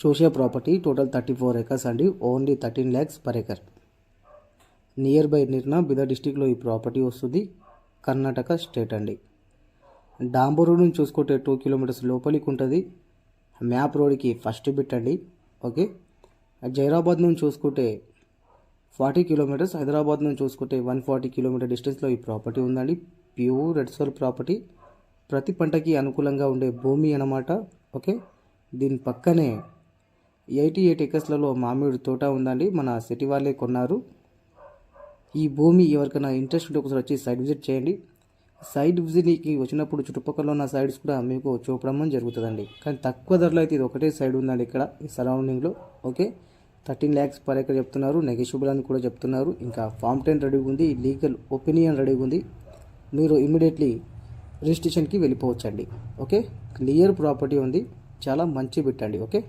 చూసే property total thirty four acres అండి. Only thirteen lakhs per acre. Near by Nirna Bidar డిస్టిక్లో ఈ property వస్తుంది. కర్ణాటక స్టేట్ అండి. డాంబర్ రోడ్ నుంచి చూసుకుంటే టూ కిలోమీటర్స్ లోపలికి ఉంటుంది. మ్యాప్ రోడ్కి ఫస్ట్ బిట్ అండి. ఓకే. జైరాబాద్ నుంచి చూసుకుంటే ఫార్టీ కిలోమీటర్స్. హైదరాబాద్ నుంచి చూసుకుంటే వన్ ఫార్టీ కిలోమీటర్ డిస్టెన్స్లో ఈ ప్రాపర్టీ ఉందండి. Pure red soil property. ప్రతి పంటకి అనుకూలంగా ఉండే భూమి అన్నమాట. ఓకే. దీని పక్కనే ఎయిటీ ఎయిట్ ఎకర్స్లలో మామిడి తోట ఉందండి. మన సిటీ వాళ్ళే కొన్నారు. ఈ భూమి ఎవరికైనా ఇంట్రెస్ట్ ఉంటే ఒకసారి వచ్చి సైట్ విజిట్ చేయండి. సైట్ విజిట్కి వచ్చినప్పుడు చుట్టుపక్కల ఉన్న సైడ్స్ కూడా మీకు చూపడం జరుగుతుందండి. కానీ తక్కువ ధరలో అయితే ఇది ఒకటే సైడ్ ఉందండి ఇక్కడ ఈ సరౌండింగ్లో. Okay? Thirteen lakhs per acre చెప్తున్నారు. నెగోషియబుల్ అని కూడా చెప్తున్నారు. ఇంకా ఫామ్ టెన్ రెడీగా ఉంది. లీగల్ ఒపీనియన్ రెడీగా ఉంది. మీరు ఇమీడియట్లీ రిజిస్ట్రేషన్కి వెళ్ళిపోవచ్చండి. ఓకే? క్లియర్ ప్రాపర్టీ ఉంది. చాలా మంచి బిట్ అండి. ఓకే?